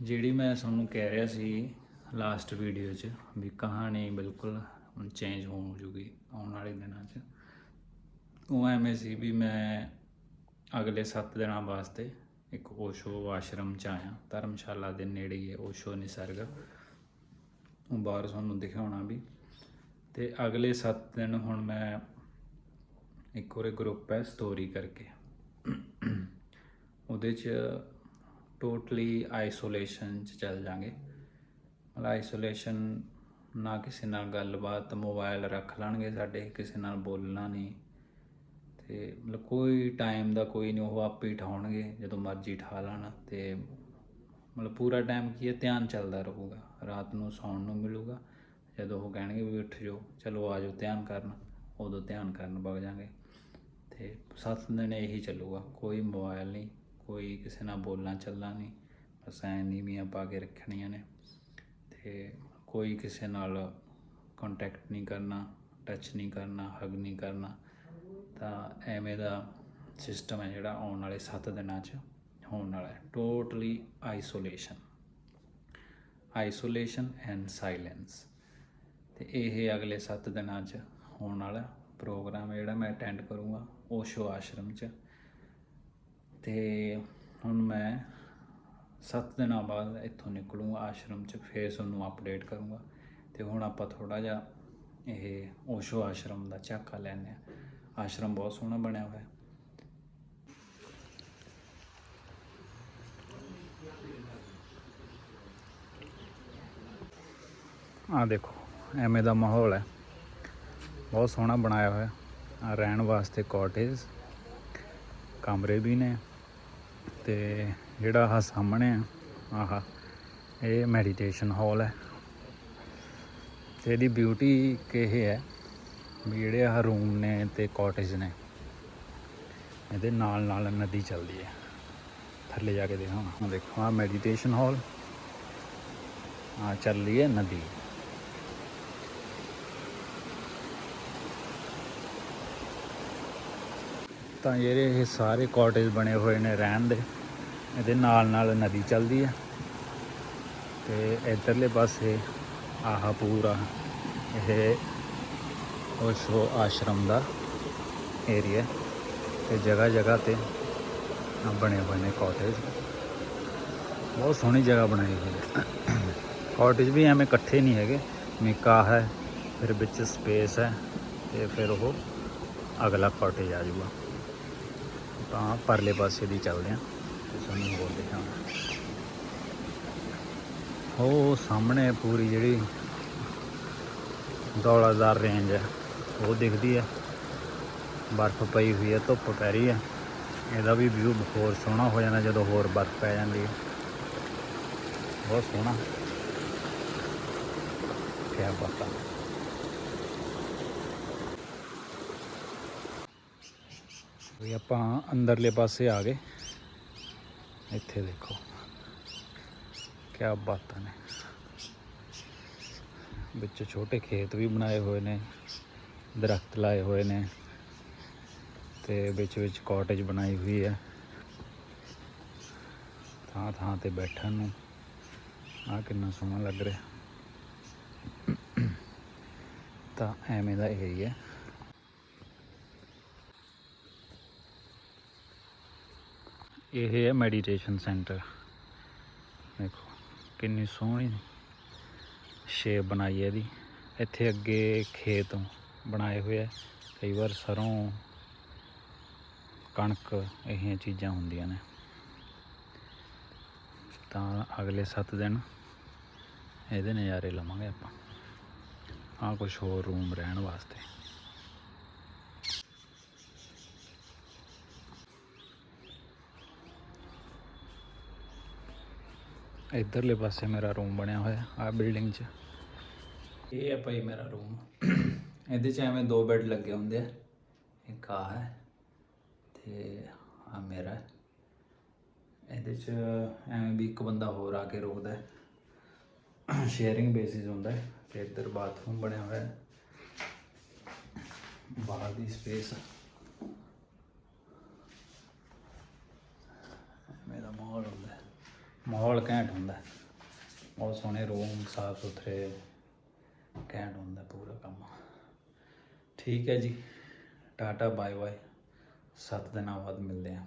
ਜਿਹੜੀ ਮੈਂ ਤੁਹਾਨੂੰ ਕਹਿ ਰਿਹਾ ਸੀ ਲਾਸਟ ਵੀਡੀਓ 'ਚ ਵੀ ਕਹਾਣੀ ਬਿਲਕੁਲ ਚੇਂਜ ਹੋ ਜੂਗੀ ਆਉਣ ਵਾਲੇ ਦਿਨਾਂ 'ਚ, ਉਹ ਐਵੇਂ ਸੀ ਵੀ ਮੈਂ ਅਗਲੇ 7 ਦਿਨਾਂ ਵਾਸਤੇ ਇੱਕ ਓਸ਼ੋ ਆਸ਼ਰਮ 'ਚ ਆਇਆ, ਧਰਮਸ਼ਾਲਾ ਦੇ ਨੇੜੇ ਹੀ ਹੈ ਓਸ਼ੋ ਨਿਸਰਗ। ਉਹ ਬਾਹਰ ਤੁਹਾਨੂੰ ਦਿਖਾਉਣਾ ਵੀ। ਤੇ ਅਗਲੇ 7 ਦਿਨ ਹੁਣ ਮੈਂ ਇੱਕ ਹੋਰ ਗਰੁੱਪ ਹੈ ਸਟੋਰੀ ਕਰਕੇ। ਉਹਦੇ 'ਚ ਟੋਟਲੀ ਆਈਸੋਲੇਸ਼ਨ 'ਚ ਚੱਲ ਜਾਾਂਗੇ। ਮਤਲਬ ਆਈਸੋਲੇਸ਼ਨ ਨਾ ਕਿਸੇ ਨਾਲ ਗੱਲਬਾਤ ਮੋਬਾਈਲ ਰੱਖ ਲੈਣਗੇ ਸਾਡੇ, ਕਿਸੇ ਨਾਲ ਬੋਲਣਾ ਨਹੀਂ। ਤੇ ਮਤਲਬ ਕੋਈ ਟਾਈਮ ਦਾ ਕੋਈ ਨਹੀਂ, ਉਹ ਆਪੇ ਹੀ ਠਾਉਣਗੇ, ਜਦੋਂ ਮਰਜ਼ੀ ਠਾ ਲੈਣ। ਤੇ ਮਤਲਬ ਪੂਰਾ ਟਾਈਮ ਕੀ ਹੈ, ਧਿਆਨ ਚੱਲਦਾ ਰਹੂਗਾ। ਰਾਤ ਨੂੰ ਸੌਣ ਨੂੰ ਮਿਲੂਗਾ। ਜਦੋਂ ਉਹ ਕਹਿਣਗੇ ਵੀ ਉੱਠ ਜਾਓ, ਚਲੋ ਆ ਜਾਓ ਧਿਆਨ ਕਰਨ, ਉਦੋਂ ਧਿਆਨ ਕਰਨ ਵਗ ਜਾਾਂਗੇ। ਤੇ ਸੱਤ ਦਿਨ ਇਹੀ ਚੱਲੂਗਾ, ਕੋਈ ਮੋਬਾਈਲ ਨਹੀਂ। ਕੋਈ ਕਿਸੇ ਨਾਲ ਬੋਲਣਾ ਚੱਲਣਾ ਨਹੀਂ ਬਸ ਐ ਨੀਵੀਆਂ ਪਾ ਕੇ ਰੱਖਣੀਆਂ ਨੇ ਤੇ ਕੋਈ ਕਿਸੇ ਨਾਲ ਕੰਟੈਕਟ ਨਹੀਂ ਕਰਨਾ ਟੱਚ ਨਹੀਂ ਕਰਨਾ ਹੱਗ ਨਹੀਂ ਕਰਨਾ, ਤਾਂ ਐਵੇਂ ਦਾ ਸਿਸਟਮ ਹੈ ਜਿਹੜਾ ਆਉਣ ਵਾਲੇ 7 ਦਿਨਾਂ 'ਚ ਹੋਣ ਵਾਲਾ ਹੈ। Totally isolation isolation and silence ਤੇ ਇਹ ਅਗਲੇ 7 ਦਿਨਾਂ 'ਚ ਹੋਣ ਵਾਲਾ ਪ੍ਰੋਗਰਾਮ ਜਿਹੜਾ ਮੈਂ ਅਟੈਂਡ ਕਰੂੰਗਾ ਓਸ਼ੋ ਆਸ਼ਰਮ 'ਚ। ਤੇ ਹੁਣ ਮੈਂ 7 ਦਿਨਾਂ ਬਾਅਦ ਇੱਥੋਂ ਨਿਕਲੂੰਗਾ, ਆਸ਼ਰਮ 'ਚ ਫੇਰ ਤੁਹਾਨੂੰ ਅਪਡੇਟ ਕਰੂੰਗਾ। ਤੇ ਹੁਣ ਆਪਾਂ ਥੋੜਾ ਜਿਹਾ ਇਹ ਓਸ਼ੋ ਆਸ਼ਰਮ ਦਾ ਝਾਕਾ ਲੈਣੇ ਆ ਆਸ਼ਰਮ ਬਹੁਤ ਸੋਹਣਾ ਬਣਿਆ ਹੋਇਆ। ਹੈ ਆ ਦੇਖੋ, ਐਵੇਂ ਦਾ ਮਾਹੌਲ ਹੈ। ਬਹੁਤ ਸੋਹਣਾ ਬਣਾਇਆ ਹੋਇਆ। ਆ ਰਹਿਣ ਵਾਸਤੇ ਕਾਟੇਜ ਕਮਰੇ ਵੀ ਨੇ। ਤੇ ਜਿਹੜਾ ਆਹ ਸਾਹਮਣੇ ਆ, ਆਹਾ, ਇਹ ਮੈਡੀਟੇਸ਼ਨ ਹਾਲ ਹੈ। ਤੇ ਇਹਦੀ ਬਿਊਟੀ ਕਿ ਇਹ ਹੈ? ਵੀ ਜਿਹੜੇ ਆਹ ਰੂਮ ਨੇ ਤੇ ਕਾਟੇਜ ਨੇ, ਇਹਦੇ ਨਾਲ ਨਾਲ ਨਦੀ ਚੱਲਦੀ ਹੈ। ਥੱਲੇ ਜਾ ਕੇ ਦਿਖਾਉਣਾ ਹਾਂ ਦੇਖੋ ਆ ਮੈਡੀਟੇਸ਼ਨ ਹਾਲ ਆ ਚੱਲ ਰਹੀ ਹੈ ਨਦੀ। ਤਾਂ ਜਿਹੜੇ ਇਹ ਸਾਰੇ ਕਾਟੇਜ ਬਣੇ ਹੋਏ ਨੇ ਰਹਿਣ ਦੇ ਇਹਦੇ ਨਾਲ ਨਾਲ ਨਦੀ ਚੱਲਦੀ ਹੈ ਤੇ ਇਧਰਲੇ ਪਾਸੇ ਆਹ ਪੂਰਾ ਇਹ ਓਸ਼ੋ ਆਸ਼ਰਮ ਦਾ ਏਰੀਆ ਤੇ ਜਗ੍ਹਾ ਜਗ੍ਹਾ ਤੇ ਬਣੇ ਹੋਏ ਨੇ ਕਾਟੇਜ ਬਹੁਤ ਸੋਹਣੀ ਜਗ੍ਹਾ ਬਣਾਈ ਹੋਈ ਹੈ ਕਾਟੇਜ ਵੀ ਐਵੇਂ ਇਕੱਠੇ ਨਹੀਂ ਹੈਗੇ। ਨਿੱਕਾ ਹੈ, ਫਿਰ ਵਿੱਚ ਸਪੇਸ ਹੈ ਤੇ ਫਿਰ ਉਹ ਅਗਲਾ ਕਾਟੇਜ ਆ ਜਾਊਗਾ। ਤਾਂ ਪਰਲੇ ਪਾਸੇ ਦੀ ਚੱਲਦੇ ਆ। ਤੁਹਾਨੂੰ ਹੋਰ ਦਿਖਾਵਾਂ ਉਹ ਸਾਹਮਣੇ ਪੂਰੀ ਜਿਹੜੀ ਦੌਲਾਦਾਰ ਰੇਂਜ ਹੈ, ਉਹ ਦਿਖਦੀ ਹੈ। ਬਰਫ਼ ਪਈ ਹੋਈ ਹੈ, ਧੁੱਪ ਪੈ ਰਹੀ ਹੈ। ਇਹਦਾ ਵੀ ਵਿਊ ਹੋਰ ਸੋਹਣਾ ਹੋ ਜਾਂਦਾ ਜਦੋਂ ਹੋਰ ਬਰਫ਼ ਪੈ ਜਾਂਦੀ ਹੈ। ਬਹੁਤ ਸੋਹਣਾ। ਕਿਆ ਬਾਤ। ਹੈ ਵੀ ਆਪਾਂ ਅੰਦਰਲੇ ਪਾਸੇ ਆ ਗਏ। ਇੱਥੇ ਦੇਖੋ। ਕਿਆ ਬਾਤਾਂ ਨੇ। ਵਿੱਚ ਛੋਟੇ ਖੇਤ ਵੀ ਬਣਾਏ ਹੋਏ ਨੇ, ਦਰਖਤ ਲਾਏ ਹੋਏ ਨੇ ਤੇ ਵਿੱਚ ਵਿੱਚ ਕਾਟੇਜ ਬਣਾਈ ਹੋਈ ਹੈ। ਥਾਂ ਥਾਂ ਤੇ ਬੈਠਣ ਨੂੰ ਆ ਕਿੰਨਾ ਸੋਹਣਾ ਲੱਗ ਰਿਹਾ। ਤਾਂ ਐਵੇਂ ਦਾ ਏਰੀਆ ਇਹ ਹੈ ਮੈਡੀਟੇਸ਼ਨ ਸੈਂਟਰ ਦੇਖੋ, ਕਿੰਨੀ ਸੋਹਣੀ ਸ਼ੇਪ ਬਣਾਈ ਹੈ ਇਹਦੀ। ਇੱਥੇ ਅੱਗੇ ਖੇਤ ਬਣਾਏ ਹੋਏ ਆ। ਕਈ ਵਾਰ ਸਰੋਂ, ਕਣਕ, ਇਹ ਚੀਜ਼ਾਂ ਹੁੰਦੀਆਂ ਨੇ। ਤਾਂ ਅਗਲੇ 7 ਦਿਨ ਇਹਦੇ ਨਜ਼ਾਰੇ ਲਵਾਂਗੇ ਆਪਾਂ। ਆ ਕੁਝ ਹੋਰ ਰੂਮ ਰਹਿਣ ਵਾਸਤੇ। ਇਧਰਲੇ ਪਾਸੇ ਮੇਰਾ ਰੂਮ ਬਣਿਆ ਹੋਇਆ ਆ ਬਿਲਡਿੰਗ 'ਚ। ਇਹ ਹੈ ਭਾਈ ਮੇਰਾ ਰੂਮ। ਇਹਦੇ 'ਚ ਐਵੇਂ ਦੋ ਬੈੱਡ ਲੱਗੇ ਹੁੰਦੇ ਆ, ਇੱਕ ਆ ਹੈ ਤੇ ਆ ਮੇਰਾ ਇਹਦੇ 'ਚ ਐਵੇਂ ਵੀ ਇੱਕ ਬੰਦਾ ਹੋਰ ਆ ਕੇ ਰੁਕਦਾ ਹੈ। ਸ਼ੇਅਰਿੰਗ ਬੇਸਿਸ ਹੁੰਦਾ ਹੈ ਤੇ ਇੱਧਰ ਬਾਥਰੂਮ ਬਣਿਆ ਹੋਇਆ ਹੈ। ਬਾਹਰ ਦੀ ਸਪੇਸ ਮੇਰਾ ਮਾਹੌਲ ਹੁੰਦਾ ਮਾਹੌਲ ਘੈਂਟ ਹੁੰਦਾ ਬਹੁਤ ਸੋਹਣੇ ਰੂਮ, ਸਾਫ਼ ਸੁਥਰੇ, ਘੈਂਟ ਹੁੰਦਾ ਪੂਰਾ ਕੰਮ। ਠੀਕ ਹੈ ਜੀ। ਟਾਟਾ, ਬਾਏ ਬਾਏ। ਸੱਤ ਦਿਨਾਂ ਬਾਅਦ ਮਿਲਦੇ ਹਾਂ।